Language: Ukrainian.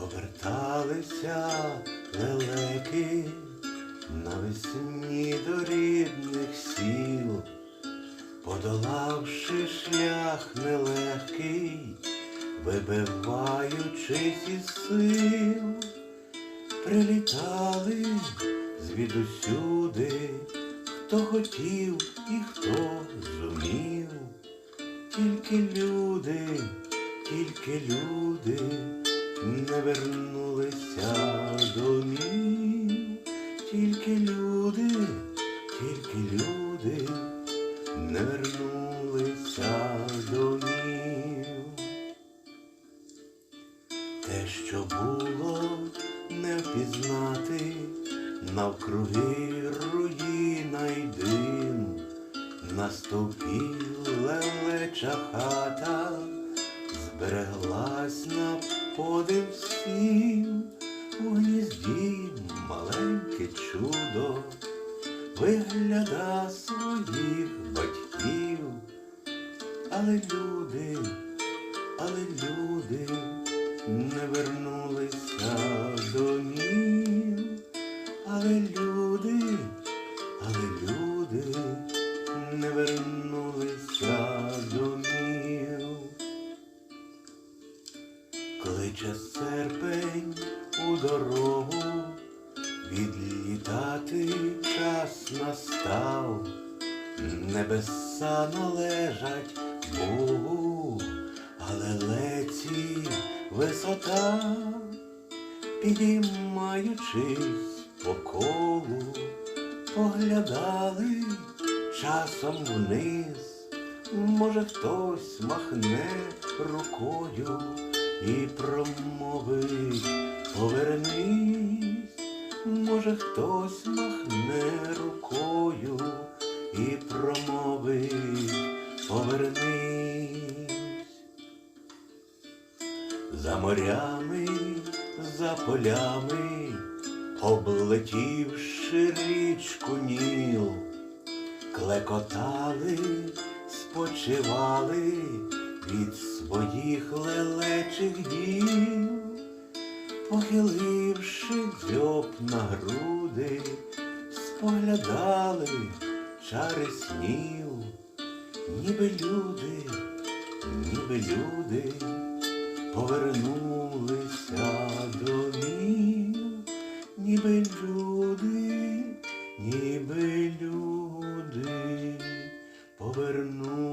Поверталися лелеки навесні до рідних сіл, подолавши шлях нелегкий, вибиваючись із сил, прилітали звідусюди, хто хотів і хто зумів, тільки люди, тільки люди не вернулися домів, тільки люди, тільки люди не вернулися домів. Те, що було не впізнати, навкруги руїна й дим, на стовпі хата, збереглась на подив всім, у гнізді маленьке чудо, вигляда своїх батьків, але люди, але люди не вернулися домів, але люди, але люди не вернулися Кличе серпень у дорогу, відлітати час настав, небеса належать Богу, але леті висота, підіймаючись по колу, поглядали часом вниз, може хтось махне рукою і промовить повернись, може хтось махне рукою і промовить повернись. За морями, за полями, облетівши річку Ніл, клекотали, спочивали від своїх лелечих діл, похиливши дзьоб на груди, споглядали чари снів, ніби люди, ніби люди повернулися до домів, ніби люди, ніби люди повернулися